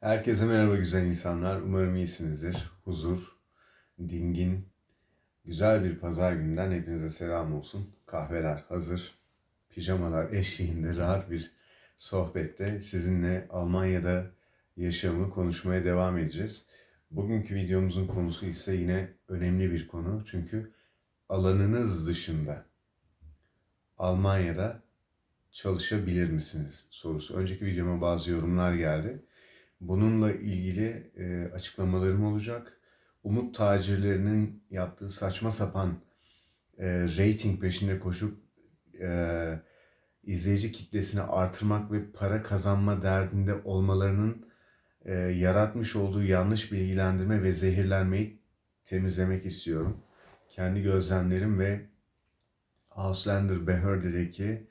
Herkese merhaba güzel insanlar. Umarım iyisinizdir. Huzur, dingin, güzel bir pazar gününden hepinize selam olsun. Kahveler hazır. Pijamalar eşliğinde rahat bir sohbette sizinle Almanya'da yaşamı konuşmaya devam edeceğiz. Bugünkü videomuzun konusu ise yine önemli bir konu. Çünkü alanınız dışında Almanya'da çalışabilir misiniz sorusu. Önceki videoma bazı yorumlar geldi. Bununla ilgili e, açıklamalarım olacak. Umut tacirlerinin yaptığı saçma sapan e, rating peşinde koşup e, izleyici kitlesini artırmak ve para kazanma derdinde olmalarının e, yaratmış olduğu yanlış bilgilendirme ve zehirlenmeyi temizlemek istiyorum. Kendi gözlemlerim ve Ausländer Behörde'deki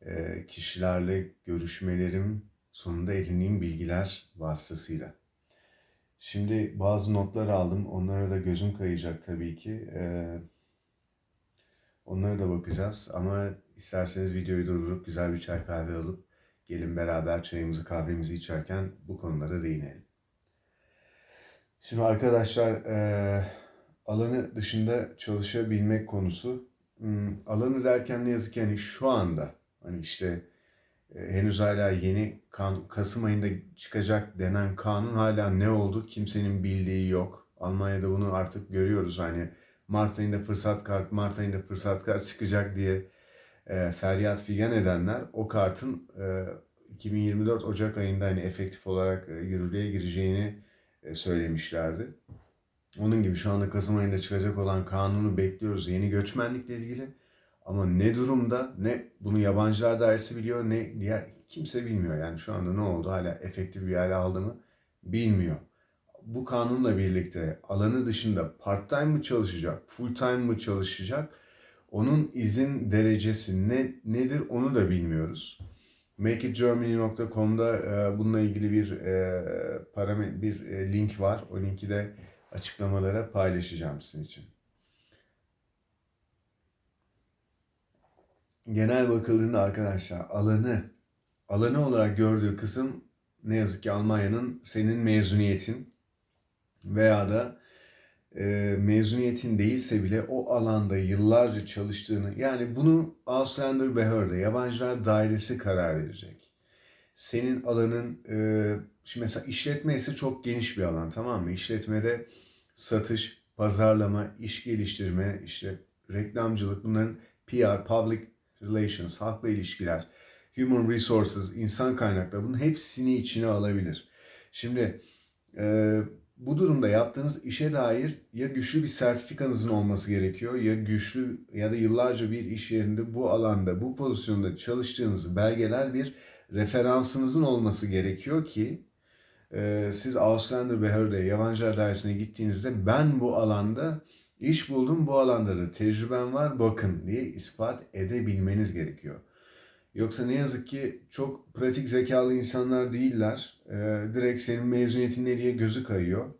e, kişilerle görüşmelerim sonunda edindiğim bilgiler vasıtasıyla. Şimdi bazı notlar aldım. Onlara da gözüm kayacak tabii ki. Ee, onlara da bakacağız. Ama isterseniz videoyu durdurup güzel bir çay kahve alıp gelin beraber çayımızı kahvemizi içerken bu konulara değinelim. Şimdi arkadaşlar e, alanı dışında çalışabilmek konusu. Hmm, alanı derken ne yazık ki hani şu anda hani işte henüz hala yeni kan, Kasım ayında çıkacak denen kanun hala ne oldu kimsenin bildiği yok. Almanya'da bunu artık görüyoruz hani Mart ayında fırsat kart, Mart ayında fırsat kart çıkacak diye e, feryat figan edenler o kartın e, 2024 Ocak ayında hani efektif olarak e, yürürlüğe gireceğini e, söylemişlerdi. Onun gibi şu anda Kasım ayında çıkacak olan kanunu bekliyoruz yeni göçmenlikle ilgili. Ama ne durumda ne bunu yabancılar dairesi biliyor ne diğer kimse bilmiyor. Yani şu anda ne oldu hala efektif bir hale aldı mı bilmiyor. Bu kanunla birlikte alanı dışında part time mı çalışacak, full time mı çalışacak? Onun izin derecesi ne nedir onu da bilmiyoruz. MakeItGermany.com'da e, bununla ilgili bir e, parametre bir e, link var. O linki de açıklamalara paylaşacağım sizin için. Genel bakıldığında arkadaşlar alanı alanı olarak gördüğü kısım ne yazık ki Almanya'nın senin mezuniyetin veya da e, mezuniyetin değilse bile o alanda yıllarca çalıştığını yani bunu Ausländer Behörde yabancılar dairesi karar verecek. Senin alanın e, şimdi mesela işletme ise çok geniş bir alan tamam mı? İşletmede satış, pazarlama, iş geliştirme, işte reklamcılık bunların PR, public relations, halkla ilişkiler, human resources, insan kaynakları bunun hepsini içine alabilir. Şimdi e, bu durumda yaptığınız işe dair ya güçlü bir sertifikanızın olması gerekiyor ya güçlü ya da yıllarca bir iş yerinde bu alanda, bu pozisyonda çalıştığınız belgeler bir referansınızın olması gerekiyor ki e, siz Ausländer Behörde, Yabancılar Dairesi'ne gittiğinizde ben bu alanda İş buldum bu alanda da tecrüben var bakın diye ispat edebilmeniz gerekiyor. Yoksa ne yazık ki çok pratik zekalı insanlar değiller. Ee, direkt senin mezuniyetin ne diye gözü kayıyor.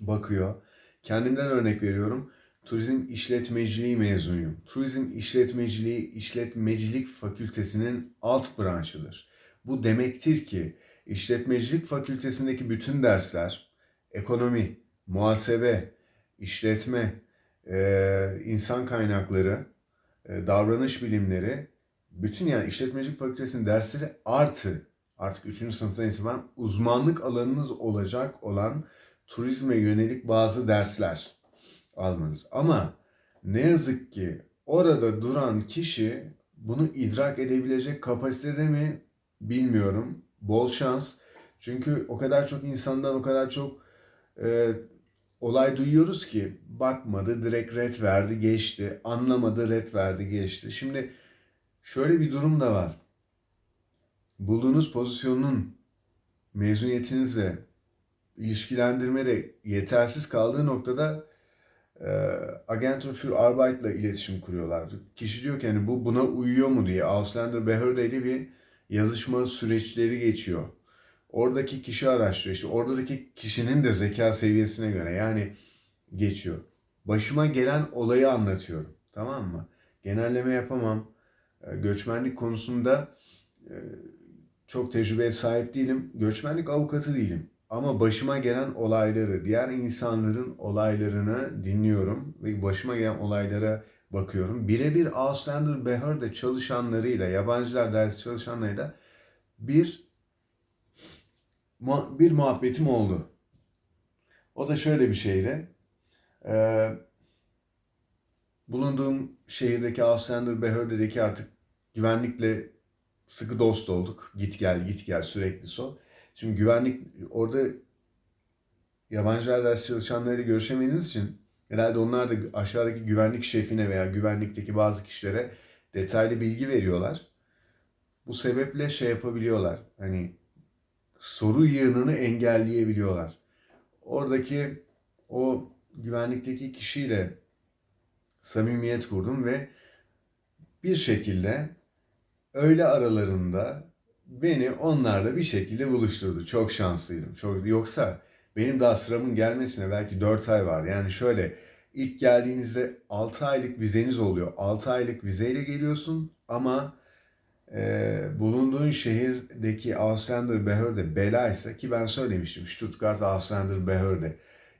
Bakıyor. Kendimden örnek veriyorum. Turizm işletmeciliği mezunuyum. Turizm işletmeciliği işletmecilik fakültesinin alt branşıdır. Bu demektir ki işletmecilik fakültesindeki bütün dersler ekonomi, muhasebe, işletme, e, insan kaynakları, e, davranış bilimleri, bütün yani işletmecilik fakültesinin dersleri artı artık 3. sınıftan itibaren uzmanlık alanınız olacak olan turizme yönelik bazı dersler almanız. Ama ne yazık ki orada duran kişi bunu idrak edebilecek kapasitede mi bilmiyorum. Bol şans. Çünkü o kadar çok insandan o kadar çok e, olay duyuyoruz ki bakmadı direkt red verdi geçti. Anlamadı red verdi geçti. Şimdi şöyle bir durum da var. Bulduğunuz pozisyonun mezuniyetinizle ilişkilendirmede yetersiz kaldığı noktada e, Agentur für Arbeit ile iletişim kuruyorlar. Kişi diyor ki hani bu buna uyuyor mu diye Ausländer Behörde ile bir yazışma süreçleri geçiyor oradaki kişi araştırıyor. İşte oradaki kişinin de zeka seviyesine göre yani geçiyor. Başıma gelen olayı anlatıyorum. Tamam mı? Genelleme yapamam. Ee, göçmenlik konusunda e, çok tecrübeye sahip değilim. Göçmenlik avukatı değilim. Ama başıma gelen olayları, diğer insanların olaylarını dinliyorum ve başıma gelen olaylara bakıyorum. Birebir Auslander Behörde çalışanlarıyla, yabancılar dersi çalışanlarıyla bir bir muhabbetim oldu. O da şöyle bir şeydi. Ee, bulunduğum şehirdeki Auslander Behörde'deki artık güvenlikle sıkı dost olduk. Git gel git gel sürekli so. Şimdi güvenlik orada yabancılar ders çalışanlarıyla görüşemediğiniz için herhalde onlar da aşağıdaki güvenlik şefine veya güvenlikteki bazı kişilere detaylı bilgi veriyorlar. Bu sebeple şey yapabiliyorlar. Hani soru yığınını engelleyebiliyorlar. Oradaki o güvenlikteki kişiyle samimiyet kurdum ve bir şekilde öğle aralarında beni onlarla bir şekilde buluşturdu. Çok şanslıydım. Çok yoksa benim daha sıramın gelmesine belki 4 ay var. Yani şöyle ilk geldiğinizde 6 aylık vizeniz oluyor. 6 aylık vizeyle geliyorsun ama e, bulunduğun şehirdeki Ausländer Behörde belaysa ki ben söylemiştim Stuttgart Ausländer Behörde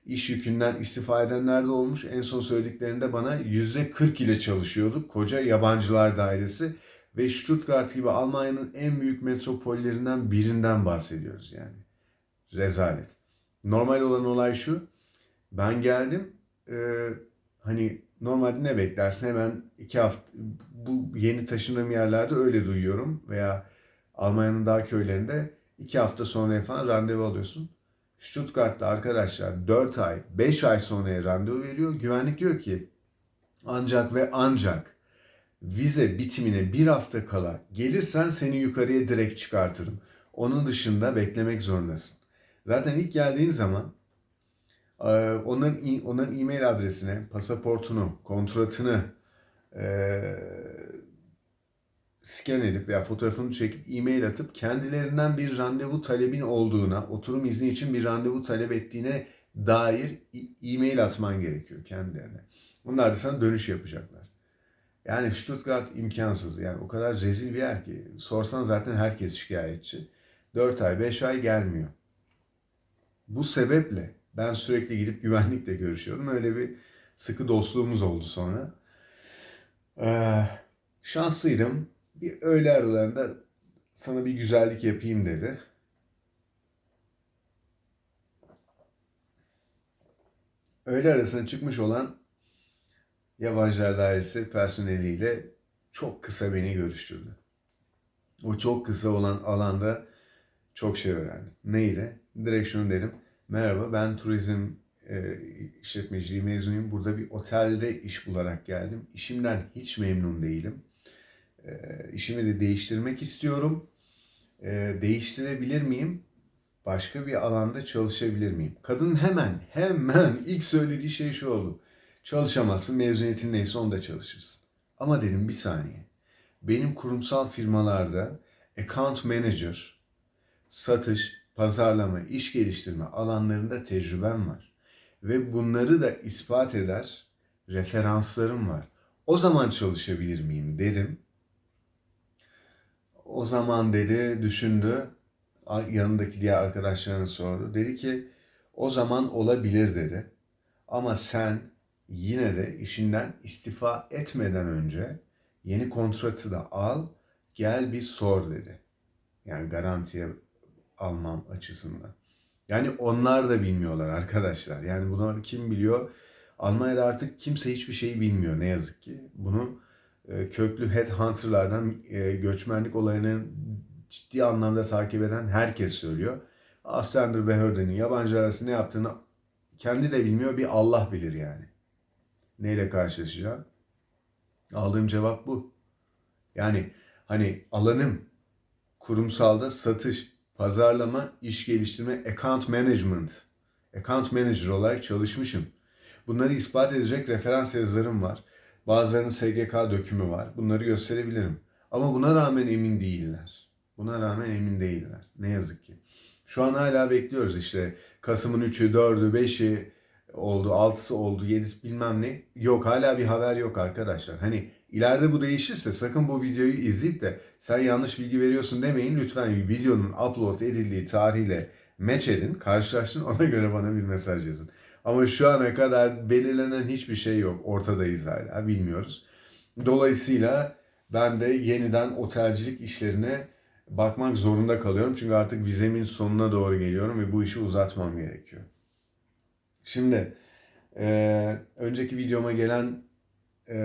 iş yükünden istifa edenler de olmuş. En son söylediklerinde bana yüzde 40 ile çalışıyorduk. Koca yabancılar dairesi ve Stuttgart gibi Almanya'nın en büyük metropollerinden birinden bahsediyoruz yani. Rezalet. Normal olan olay şu. Ben geldim. E, hani normalde ne beklersin? Hemen iki hafta bu yeni taşındığım yerlerde öyle duyuyorum. Veya Almanya'nın daha köylerinde iki hafta sonra falan randevu alıyorsun. Stuttgart'ta arkadaşlar 4 ay, 5 ay sonra randevu veriyor. Güvenlik diyor ki ancak ve ancak vize bitimine bir hafta kala gelirsen seni yukarıya direkt çıkartırım. Onun dışında beklemek zorundasın. Zaten ilk geldiğin zaman onların onların e-mail adresine pasaportunu, kontratını e, scan edip veya fotoğrafını çekip e-mail atıp kendilerinden bir randevu talebin olduğuna, oturum izni için bir randevu talep ettiğine dair e-mail atman gerekiyor kendilerine. Bunlar da sana dönüş yapacaklar. Yani Stuttgart imkansız. Yani o kadar rezil bir yer ki. Sorsan zaten herkes şikayetçi. 4 ay, 5 ay gelmiyor. Bu sebeple ben sürekli gidip güvenlikle görüşüyorum. Öyle bir sıkı dostluğumuz oldu sonra. Ee, şanslıydım bir öğle aralarında sana bir güzellik yapayım dedi. Öğle arasına çıkmış olan yabancılar dairesi personeliyle çok kısa beni görüştürdü. O çok kısa olan alanda çok şey öğrendim. Neyle? Direkt şunu. Merhaba ben turizm e, işletmeciliği mezunuyum. Burada bir otelde iş bularak geldim. İşimden hiç memnun değilim. E, işimi de değiştirmek istiyorum. E, değiştirebilir miyim? Başka bir alanda çalışabilir miyim? Kadın hemen, hemen ilk söylediği şey şu oldu. Çalışamazsın, mezuniyetin neyse onda çalışırsın. Ama dedim bir saniye. Benim kurumsal firmalarda account manager, satış, pazarlama, iş geliştirme alanlarında tecrübem var. Ve bunları da ispat eder referanslarım var. O zaman çalışabilir miyim dedim o zaman dedi, düşündü. Yanındaki diğer arkadaşlarına sordu. Dedi ki o zaman olabilir dedi. Ama sen yine de işinden istifa etmeden önce yeni kontratı da al, gel bir sor dedi. Yani garantiye almam açısından. Yani onlar da bilmiyorlar arkadaşlar. Yani bunu kim biliyor? Almanya'da artık kimse hiçbir şeyi bilmiyor ne yazık ki. Bunu e, köklü headhunterlardan e, göçmenlik olayını ciddi anlamda takip eden herkes söylüyor. Aslander Behörden'in yabancı arası ne yaptığını kendi de bilmiyor bir Allah bilir yani. Neyle karşılaşacağım? Aldığım cevap bu. Yani hani alanım kurumsalda satış, pazarlama, iş geliştirme, account management, account manager olarak çalışmışım. Bunları ispat edecek referans yazılarım var. Bazılarının SGK dökümü var. Bunları gösterebilirim. Ama buna rağmen emin değiller. Buna rağmen emin değiller. Ne yazık ki. Şu an hala bekliyoruz işte Kasım'ın 3'ü, 4'ü, 5'i oldu, 6'sı oldu, 7'si bilmem ne. Yok hala bir haber yok arkadaşlar. Hani İleride bu değişirse sakın bu videoyu izleyip de sen yanlış bilgi veriyorsun demeyin. Lütfen videonun upload edildiği tarihle match edin, karşılaştırın ona göre bana bir mesaj yazın. Ama şu ana kadar belirlenen hiçbir şey yok. Ortadayız hala bilmiyoruz. Dolayısıyla ben de yeniden otelcilik işlerine bakmak zorunda kalıyorum. Çünkü artık vizemin sonuna doğru geliyorum ve bu işi uzatmam gerekiyor. Şimdi e, önceki videoma gelen e,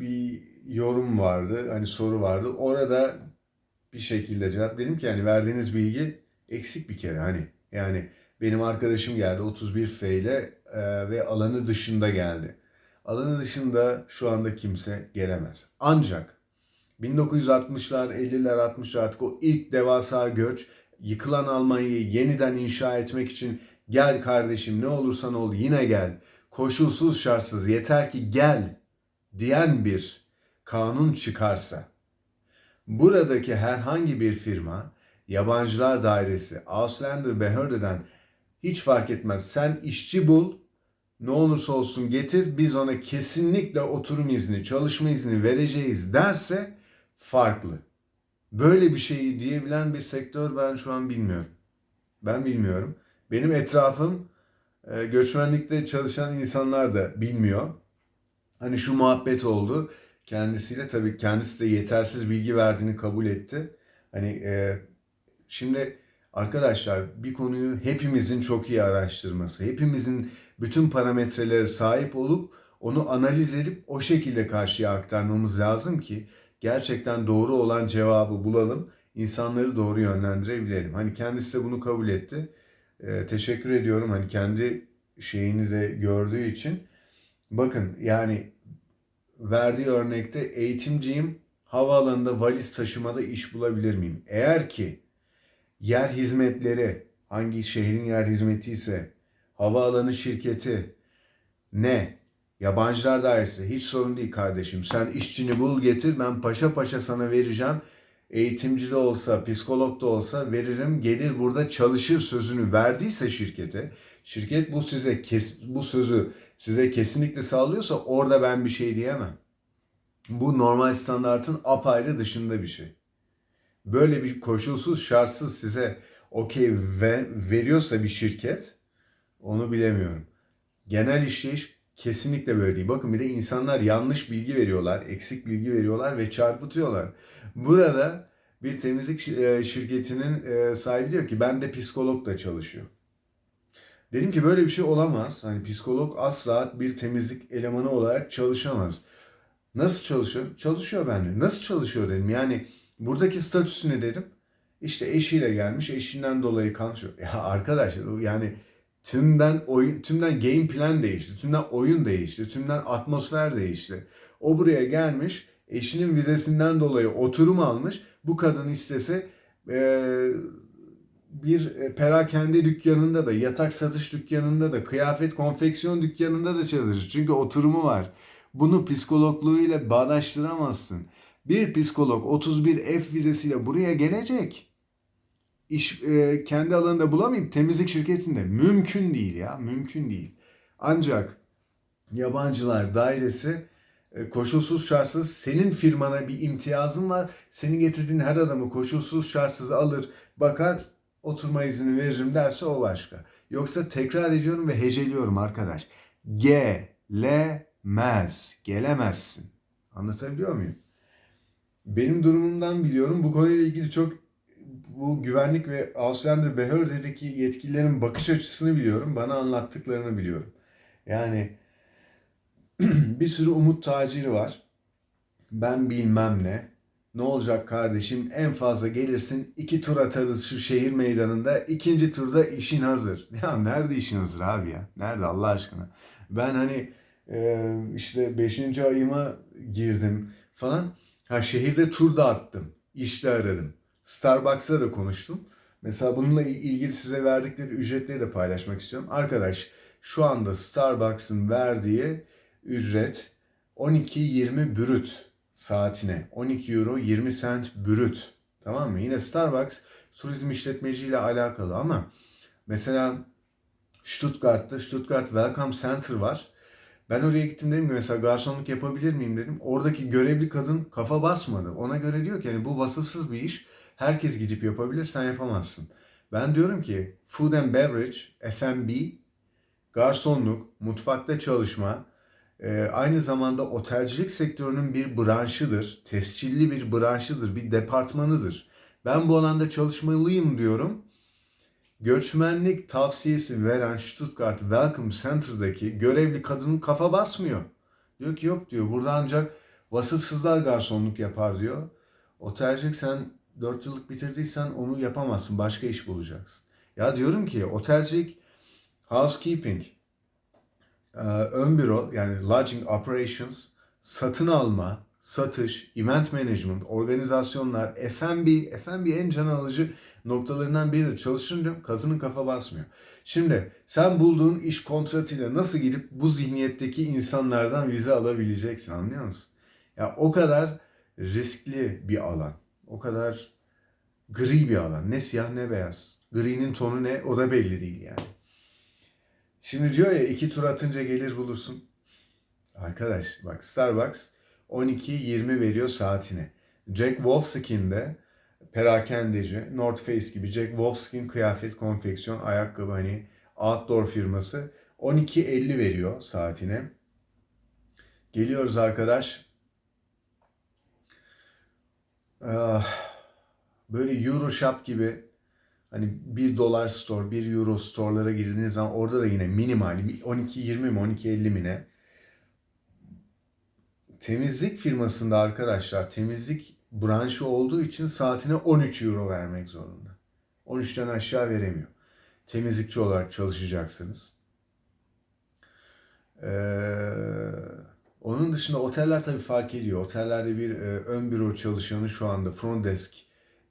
bir yorum vardı. Hani soru vardı. Orada bir şekilde cevap dedim ki yani verdiğiniz bilgi eksik bir kere hani yani benim arkadaşım geldi 31 F ile e, ve alanı dışında geldi. Alanı dışında şu anda kimse gelemez. Ancak 1960'lar, 50'ler, 60'lar artık o ilk devasa göç yıkılan Almanya'yı yeniden inşa etmek için gel kardeşim ne olursan ol yine gel. Koşulsuz şartsız yeter ki gel diyen bir kanun çıkarsa buradaki herhangi bir firma yabancılar dairesi Ausländer Behörde'den hiç fark etmez. Sen işçi bul, ne olursa olsun getir, biz ona kesinlikle oturum izni, çalışma izni vereceğiz derse farklı. Böyle bir şeyi diyebilen bir sektör ben şu an bilmiyorum. Ben bilmiyorum. Benim etrafım e, göçmenlikte çalışan insanlar da bilmiyor. Hani şu muhabbet oldu. Kendisiyle tabii kendisi de yetersiz bilgi verdiğini kabul etti. Hani e, şimdi arkadaşlar bir konuyu hepimizin çok iyi araştırması, hepimizin bütün parametrelere sahip olup onu analiz edip o şekilde karşıya aktarmamız lazım ki gerçekten doğru olan cevabı bulalım, insanları doğru yönlendirebilelim. Hani kendisi de bunu kabul etti. Ee, teşekkür ediyorum. Hani kendi şeyini de gördüğü için. Bakın yani verdiği örnekte eğitimciyim, havaalanında valiz taşımada iş bulabilir miyim? Eğer ki yer hizmetleri hangi şehrin yer hizmeti ise havaalanı şirketi ne? Yabancılar dairesi. Hiç sorun değil kardeşim. Sen işçini bul getir. Ben paşa paşa sana vereceğim eğitimci de olsa psikolog da olsa veririm gelir burada çalışır sözünü verdiyse şirkete şirket bu size kes, bu sözü size kesinlikle sağlıyorsa orada ben bir şey diyemem. Bu normal standartın apayrı dışında bir şey böyle bir koşulsuz şartsız size okey ver, veriyorsa bir şirket onu bilemiyorum. Genel işleyiş kesinlikle böyle değil. Bakın bir de insanlar yanlış bilgi veriyorlar, eksik bilgi veriyorlar ve çarpıtıyorlar. Burada bir temizlik e, şirketinin e, sahibi diyor ki ben de psikologla çalışıyor. Dedim ki böyle bir şey olamaz. Hani psikolog asla bir temizlik elemanı olarak çalışamaz. Nasıl çalışıyor? Çalışıyor bende. Nasıl çalışıyor dedim. Yani Buradaki statüsü ne dedim? İşte eşiyle gelmiş, eşinden dolayı kalmış. Ya arkadaş yani tümden oyun, tümden game plan değişti, tümden oyun değişti, tümden atmosfer değişti. O buraya gelmiş, eşinin vizesinden dolayı oturum almış. Bu kadın istese e, bir perakende dükkanında da, yatak satış dükkanında da, kıyafet konfeksiyon dükkanında da çalışır. Çünkü oturumu var. Bunu psikologluğuyla bağdaştıramazsın. Bir psikolog 31 F vizesiyle buraya gelecek. İş e, kendi alanında bulamayıp temizlik şirketinde mümkün değil ya, mümkün değil. Ancak yabancılar dairesi e, koşulsuz şartsız senin firmana bir imtiyazın var. Senin getirdiğin her adamı koşulsuz şartsız alır, bakar, oturma izni veririm derse o başka. Yoksa tekrar ediyorum ve heceliyorum arkadaş. Gelemez, gelemezsin. Anlatabiliyor muyum? benim durumumdan biliyorum. Bu konuyla ilgili çok bu güvenlik ve Ausländer Behörde'deki yetkililerin bakış açısını biliyorum. Bana anlattıklarını biliyorum. Yani bir sürü umut taciri var. Ben bilmem ne. Ne olacak kardeşim en fazla gelirsin iki tur atarız şu şehir meydanında ikinci turda işin hazır. Ya nerede işin hazır abi ya? Nerede Allah aşkına? Ben hani işte beşinci ayıma girdim falan. Ha şehirde tur da attım. İşte aradım. Starbucks'la da konuştum. Mesela bununla ilgili size verdikleri ücretleri de paylaşmak istiyorum. Arkadaş şu anda Starbucks'ın verdiği ücret 12-20 brüt saatine. 12 euro 20 cent brüt. Tamam mı? Yine Starbucks turizm işletmeciyle alakalı ama mesela Stuttgart'ta Stuttgart Welcome Center var. Ben oraya gittim dedim ki mesela garsonluk yapabilir miyim dedim. Oradaki görevli kadın kafa basmadı. Ona göre diyor ki yani bu vasıfsız bir iş. Herkes gidip yapabilir sen yapamazsın. Ben diyorum ki food and beverage, F&B, garsonluk, mutfakta çalışma, e, aynı zamanda otelcilik sektörünün bir branşıdır. Tescilli bir branşıdır, bir departmanıdır. Ben bu alanda çalışmalıyım diyorum. Göçmenlik tavsiyesi veren Stuttgart Welcome Center'daki görevli kadının kafa basmıyor. Diyor ki yok diyor burada ancak vasıfsızlar garsonluk yapar diyor. Otelcilik sen 4 yıllık bitirdiysen onu yapamazsın. Başka iş bulacaksın. Ya diyorum ki otelcilik, housekeeping, e, ön büro yani lodging operations, satın alma, satış, event management, organizasyonlar, F&B, F&B en can alıcı noktalarından biridir. Çalışınca kadının kafa basmıyor. Şimdi sen bulduğun iş kontratıyla nasıl gidip bu zihniyetteki insanlardan vize alabileceksin anlıyor musun? Ya o kadar riskli bir alan. O kadar gri bir alan. Ne siyah ne beyaz. Gri'nin tonu ne o da belli değil yani. Şimdi diyor ya iki tur atınca gelir bulursun. Arkadaş bak Starbucks 12-20 veriyor saatine. Jack Wolfskin de perakendeci, North Face gibi Jack Wolfskin kıyafet, konfeksiyon, ayakkabı hani outdoor firması 12.50 veriyor saatine. Geliyoruz arkadaş. Ah, Böyle Euro Shop gibi hani 1 dolar store, 1 euro store'lara girdiğiniz zaman orada da yine minimal 12.20 mi 12.50 mi ne? Temizlik firmasında arkadaşlar temizlik branşı olduğu için saatine 13 euro vermek zorunda. 13'ten aşağı veremiyor. Temizlikçi olarak çalışacaksınız. Ee, onun dışında oteller tabii fark ediyor. Otellerde bir e, ön büro çalışanı şu anda front desk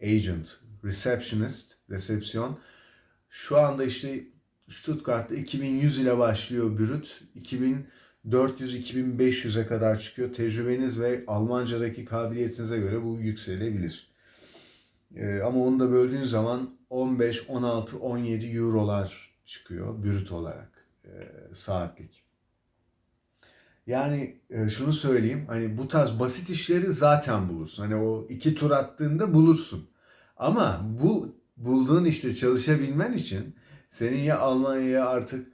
agent, receptionist, resepsiyon. Şu anda işte Stuttgart'ta 2100 ile başlıyor brüt. 2400-2500'e kadar çıkıyor. Tecrübeniz ve Almancadaki kabiliyetinize göre bu yükselebilir. Ee, ama onu da böldüğün zaman 15, 16, 17 eurolar çıkıyor brüt olarak e, saatlik. Yani e, şunu söyleyeyim hani bu tarz basit işleri zaten bulursun. Hani o iki tur attığında bulursun. Ama bu bulduğun işte çalışabilmen için senin ya Almanya'ya artık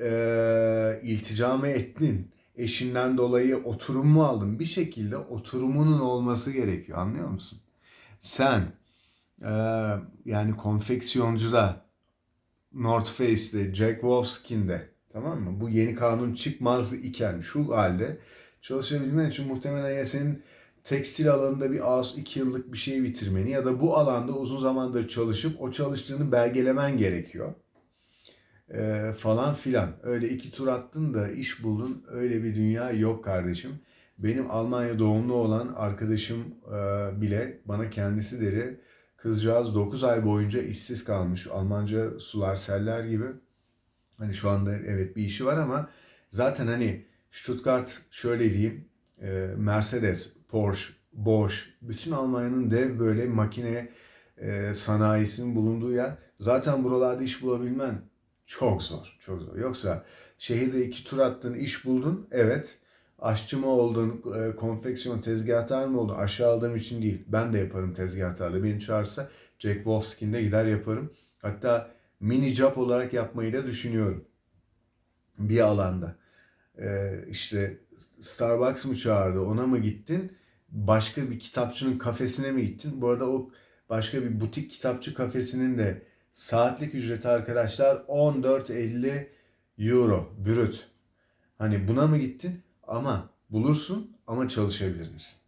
e, iltica mı ettin? Eşinden dolayı oturum mu aldın? Bir şekilde oturumunun olması gerekiyor anlıyor musun? Sen e, yani konfeksiyoncuda North Face'de, Jack Wolfskin'de tamam mı? Bu yeni kanun çıkmaz iken şu halde çalışabilmen için muhtemelen ya senin tekstil alanında bir az iki yıllık bir şey bitirmeni ya da bu alanda uzun zamandır çalışıp o çalıştığını belgelemen gerekiyor. Ee, falan filan. Öyle iki tur attın da iş buldun. Öyle bir dünya yok kardeşim. Benim Almanya doğumlu olan arkadaşım e, bile bana kendisi dedi. Kızcağız 9 ay boyunca işsiz kalmış. Almanca sular seller gibi. Hani şu anda evet bir işi var ama zaten hani Stuttgart şöyle diyeyim. E, Mercedes, Porsche, Bosch, bütün Almanya'nın dev böyle makine e, sanayisinin bulunduğu yer. Zaten buralarda iş bulabilmen çok zor, çok zor. Yoksa şehirde iki tur attın, iş buldun, evet. Aşçı mı oldun, e, konfeksiyon tezgahtar mı oldun? Aşağı aldığım için değil. Ben de yaparım tezgahtarlığı. Beni çağırsa Jack Wolfskin'de gider yaparım. Hatta mini job olarak yapmayı da düşünüyorum. Bir alanda. Ee, işte Starbucks mı çağırdı, ona mı gittin? Başka bir kitapçının kafesine mi gittin? Bu arada o başka bir butik kitapçı kafesinin de saatlik ücreti arkadaşlar 14.50 euro brüt. Hani buna mı gittin? Ama bulursun ama çalışabilir misin?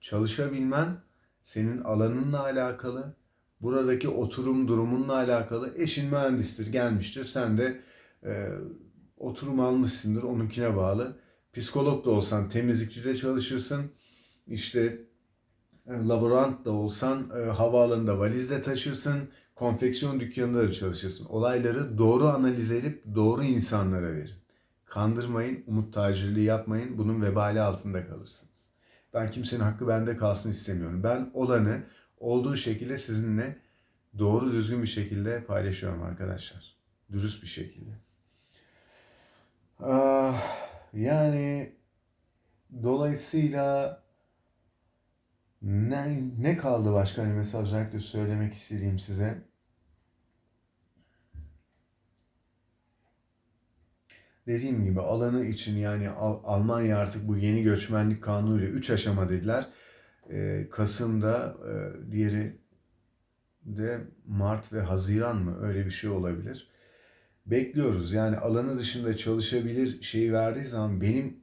Çalışabilmen senin alanınla alakalı, buradaki oturum durumunla alakalı. Eşin mühendistir, gelmiştir. Sen de e, oturum almışsındır, onunkine bağlı. Psikolog da olsan temizlikçide çalışırsın. İşte e, laborant da olsan e, havaalanında valizle taşırsın. Konfeksiyon dükkanında da çalışırsın. Olayları doğru analiz edip doğru insanlara verin. Kandırmayın, umut tacirliği yapmayın. Bunun vebali altında kalırsınız. Ben kimsenin hakkı bende kalsın istemiyorum. Ben olanı olduğu şekilde sizinle doğru düzgün bir şekilde paylaşıyorum arkadaşlar. Dürüst bir şekilde. Ah, Yani dolayısıyla ne, ne kaldı başka hani mesela özellikle söylemek istediğim size? Dediğim gibi alanı için yani Al- Almanya artık bu yeni göçmenlik kanunuyla 3 aşama dediler. Ee, Kasım'da e, diğeri de Mart ve Haziran mı öyle bir şey olabilir. Bekliyoruz yani alanı dışında çalışabilir şeyi verdiği zaman benim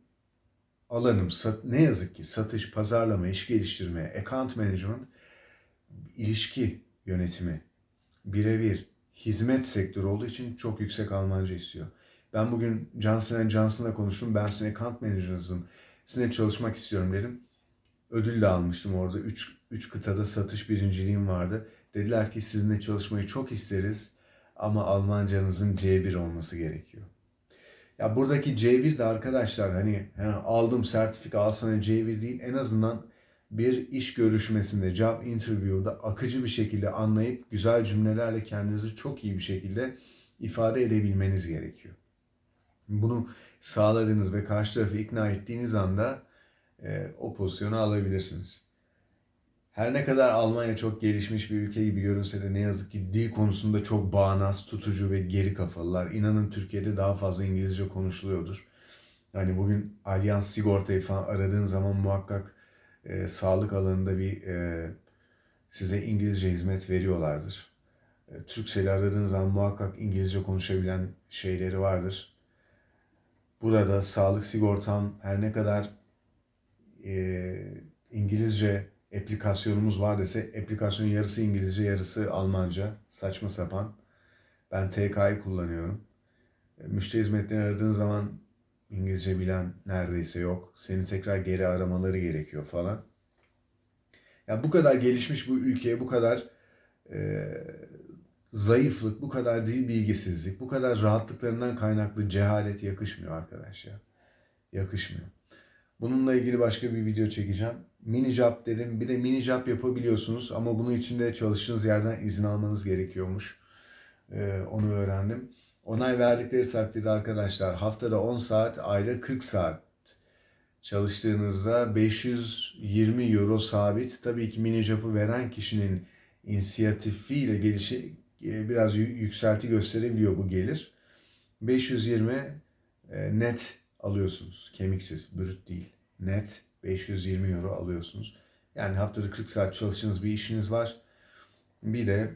alanım ne yazık ki satış, pazarlama, iş geliştirme, account management, ilişki yönetimi, birebir hizmet sektörü olduğu için çok yüksek Almanca istiyor. Ben bugün Johnson Johnson'la konuştum. Ben sizin account manager'ınızım. Sizinle çalışmak istiyorum dedim. Ödül de almıştım orada. 3 3 kıtada satış birinciliğim vardı. Dediler ki sizinle çalışmayı çok isteriz ama Almancanızın C1 olması gerekiyor. Ya buradaki C1 de arkadaşlar hani he, aldım sertifika al sana C1 değil en azından bir iş görüşmesinde, job interview'da akıcı bir şekilde anlayıp güzel cümlelerle kendinizi çok iyi bir şekilde ifade edebilmeniz gerekiyor. Bunu sağladığınız ve karşı tarafı ikna ettiğiniz anda e, o pozisyonu alabilirsiniz. Her ne kadar Almanya çok gelişmiş bir ülke gibi görünse de ne yazık ki dil konusunda çok bağnaz, tutucu ve geri kafalılar. İnanın Türkiye'de daha fazla İngilizce konuşuluyordur. Hani bugün Allianz Sigorta'yı falan aradığın zaman muhakkak e, sağlık alanında bir e, size İngilizce hizmet veriyorlardır. E, Türkcell'i aradığın zaman muhakkak İngilizce konuşabilen şeyleri vardır. Burada sağlık sigortam her ne kadar e, İngilizce aplikasyonumuz var dese aplikasyonun yarısı İngilizce yarısı Almanca saçma sapan. Ben TK'yı kullanıyorum. E, müşteri hizmetlerini aradığın zaman İngilizce bilen neredeyse yok. Seni tekrar geri aramaları gerekiyor falan. Ya bu kadar gelişmiş bu ülkeye bu kadar e, zayıflık, bu kadar dil bilgisizlik, bu kadar rahatlıklarından kaynaklı cehalet yakışmıyor arkadaşlar. Yakışmıyor. Bununla ilgili başka bir video çekeceğim. Mini job dedim. Bir de mini job yapabiliyorsunuz ama bunun için de çalıştığınız yerden izin almanız gerekiyormuş. Ee, onu öğrendim. Onay verdikleri takdirde arkadaşlar haftada 10 saat, ayda 40 saat çalıştığınızda 520 euro sabit. Tabii ki mini job'u veren kişinin inisiyatifiyle gelişi e, biraz yükselti gösterebiliyor bu gelir. 520 e, net alıyorsunuz. Kemiksiz, brüt değil. Net 520 euro alıyorsunuz. Yani haftada 40 saat çalıştığınız bir işiniz var. Bir de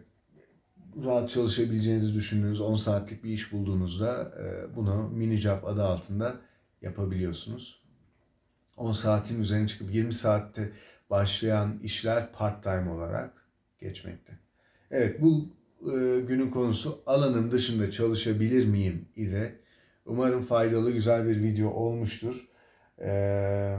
rahat çalışabileceğinizi düşündüğünüz 10 saatlik bir iş bulduğunuzda e, bunu mini job adı altında yapabiliyorsunuz. 10 saatin üzerine çıkıp 20 saatte başlayan işler part time olarak geçmekte. Evet bu e, günün konusu alanım dışında çalışabilir miyim ile umarım faydalı güzel bir video olmuştur. Ee,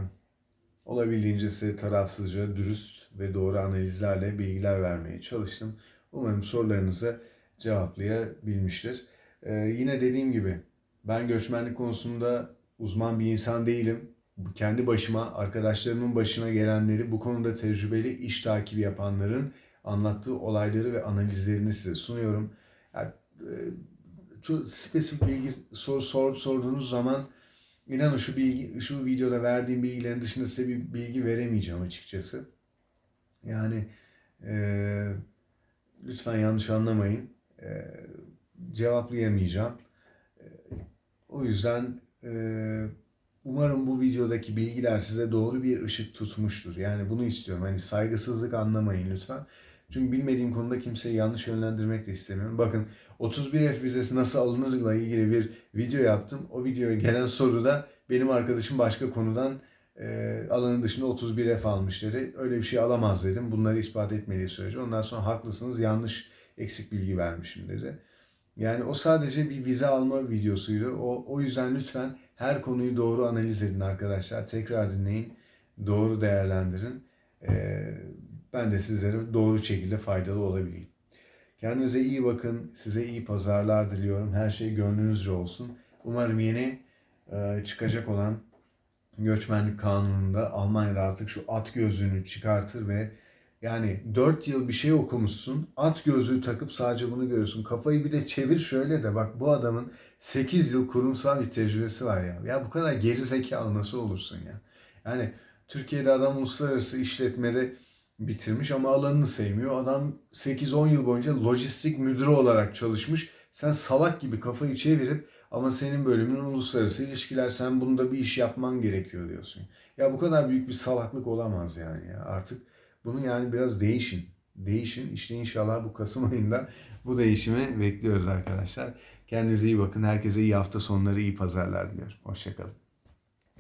olabildiğince size tarafsızca, dürüst ve doğru analizlerle bilgiler vermeye çalıştım. Umarım sorularınızı cevaplayabilmiştir. Ee, yine dediğim gibi ben göçmenlik konusunda uzman bir insan değilim. Kendi başıma, arkadaşlarımın başına gelenleri bu konuda tecrübeli iş takibi yapanların anlattığı olayları ve analizlerini size sunuyorum. Yani, e, çok spesifik bilgi sor, sor, sorduğunuz zaman inanın şu bilgi, şu videoda verdiğim bilgilerin dışında size bir bilgi veremeyeceğim açıkçası. Yani e, lütfen yanlış anlamayın. E, cevaplayamayacağım. E, o yüzden e, umarım bu videodaki bilgiler size doğru bir ışık tutmuştur. Yani bunu istiyorum. Hani saygısızlık anlamayın lütfen. Çünkü bilmediğim konuda kimseyi yanlış yönlendirmek de istemiyorum. Bakın 31F vizesi nasıl alınırla ilgili bir video yaptım. O videoya gelen soruda benim arkadaşım başka konudan e, alanın dışında 31F almış dedi. Öyle bir şey alamaz dedim. Bunları ispat etmediği sürece. Ondan sonra haklısınız yanlış eksik bilgi vermişim dedi. Yani o sadece bir vize alma videosuydu. O, o yüzden lütfen her konuyu doğru analiz edin arkadaşlar. Tekrar dinleyin. Doğru değerlendirin. Ee, ben de sizlere doğru şekilde faydalı olabileyim. Kendinize iyi bakın. Size iyi pazarlar diliyorum. Her şey gönlünüzce olsun. Umarım yeni e, çıkacak olan göçmenlik kanununda Almanya'da artık şu at gözlüğünü çıkartır ve Yani 4 yıl bir şey okumuşsun. At gözlüğü takıp sadece bunu görüyorsun. Kafayı bir de çevir şöyle de bak bu adamın 8 yıl kurumsal bir tecrübesi var ya. Ya bu kadar geri zekalı nasıl olursun ya? Yani Türkiye'de adam uluslararası işletmede bitirmiş ama alanını sevmiyor. Adam 8-10 yıl boyunca lojistik müdürü olarak çalışmış. Sen salak gibi kafayı çevirip ama senin bölümün uluslararası ilişkiler sen bunda bir iş yapman gerekiyor diyorsun. Ya bu kadar büyük bir salaklık olamaz yani ya. Artık bunu yani biraz değişin. Değişin. İşte inşallah bu Kasım ayında bu değişimi bekliyoruz arkadaşlar. Kendinize iyi bakın. Herkese iyi hafta sonları, iyi pazarlar diliyorum. Hoşçakalın.